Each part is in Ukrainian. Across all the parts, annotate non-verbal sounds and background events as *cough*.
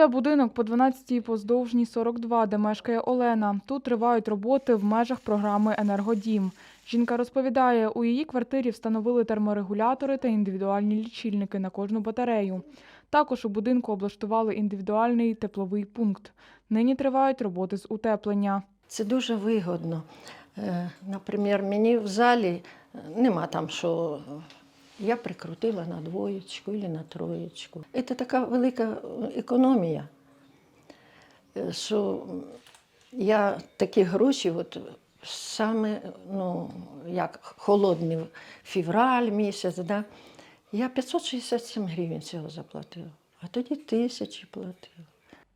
Це будинок по 12-й поздовжній 42, де мешкає Олена. Тут тривають роботи в межах програми «Енергодім». Жінка розповідає, у її квартирі встановили терморегулятори та індивідуальні лічильники на кожну батарею. Також у будинку облаштували індивідуальний тепловий пункт. Нині тривають роботи з утеплення. Це дуже вигодно. Е, Наприклад, мені в залі е, нема там, що я прикрутила на двоєчку або на троєчку. Це така велика е, економія, е, що я такі гроші, от саме ну, як холодний февраль місяць, да, я 567 гривень цього заплатила, а тоді тисячі платила.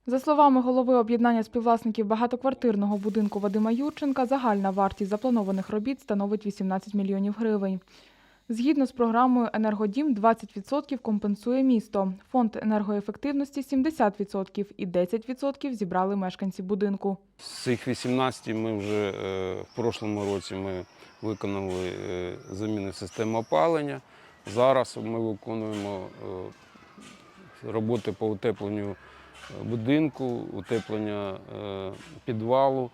За словами голови об'єднання співвласників багатоквартирного будинку Вадима Юрченка, загальна вартість запланованих робіт становить 18 мільйонів гривень. Згідно з програмою «Енергодім» 20% компенсує місто, фонд енергоефективності 70% і 10% зібрали мешканці будинку. З цих 18 ми вже е, в прошлому році ми виконали е, заміни системи опалення. Зараз ми виконуємо е, роботи по утепленню будинку, утеплення підвалу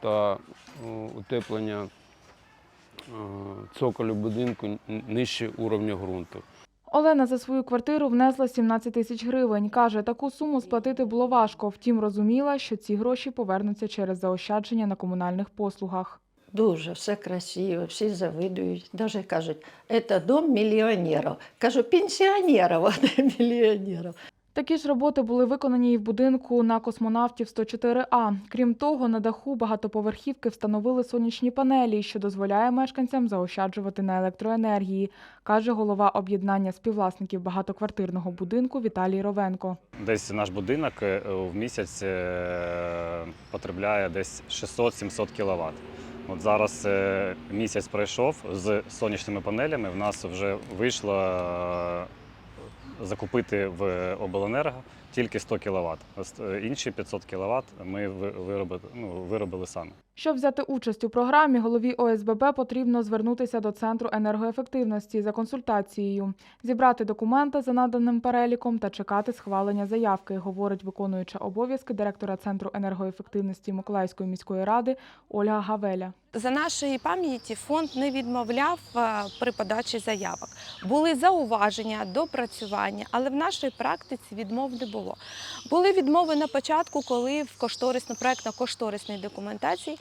та утеплення цоколю будинку нижче уровня ґрунту. Олена за свою квартиру внесла 17 тисяч гривень. Каже, таку суму сплатити було важко, втім розуміла, що ці гроші повернуться через заощадження на комунальних послугах. Дуже все красиво, всі завидують. Навіть кажуть, це дом мільйонерів. Кажу, пенсіонерів, а не *laughs* мільйонерів. Такі ж роботи були виконані і в будинку на космонавтів 104А. Крім того, на даху багатоповерхівки встановили сонячні панелі, що дозволяє мешканцям заощаджувати на електроенергії, каже голова об'єднання співвласників багатоквартирного будинку Віталій Ровенко. Десь наш будинок е, в місяць е, потребляє десь 600-700 кВт. От зараз е, місяць пройшов з сонячними панелями. В нас вже вийшло закупити в обленерго тільки 100 кВт. Інші 500 кВт ми виробили, ну, виробили самі. Щоб взяти участь у програмі, голові ОСББ потрібно звернутися до Центру енергоефективності за консультацією, зібрати документи за наданим переліком та чекати схвалення заявки, говорить виконуюча обов'язки директора Центру енергоефективності Миколаївської міської ради Ольга Гавеля. За нашої пам'яті фонд не відмовляв е, при подачі заявок. Були зауваження, допрацювання, але в нашій практиці відмов не було. Були відмови на початку, коли в кошторисно проектно-кошторисній документації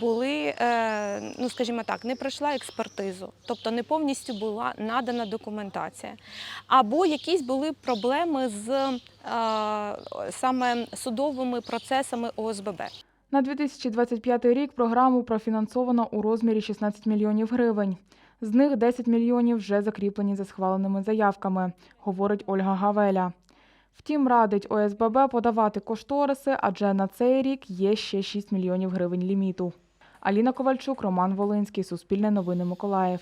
були, е, ну скажімо так, не пройшла експертизу, тобто не повністю була надана документація. Або якісь були проблеми з е, саме судовими процесами ОСББ. На 2025 рік програму профінансовано у розмірі 16 мільйонів гривень. З них 10 мільйонів вже закріплені за схваленими заявками, говорить Ольга Гавеля. Втім, радить ОСББ подавати кошториси, адже на цей рік є ще 6 мільйонів гривень ліміту. Аліна Ковальчук, Роман Волинський, Суспільне новини Миколаїв.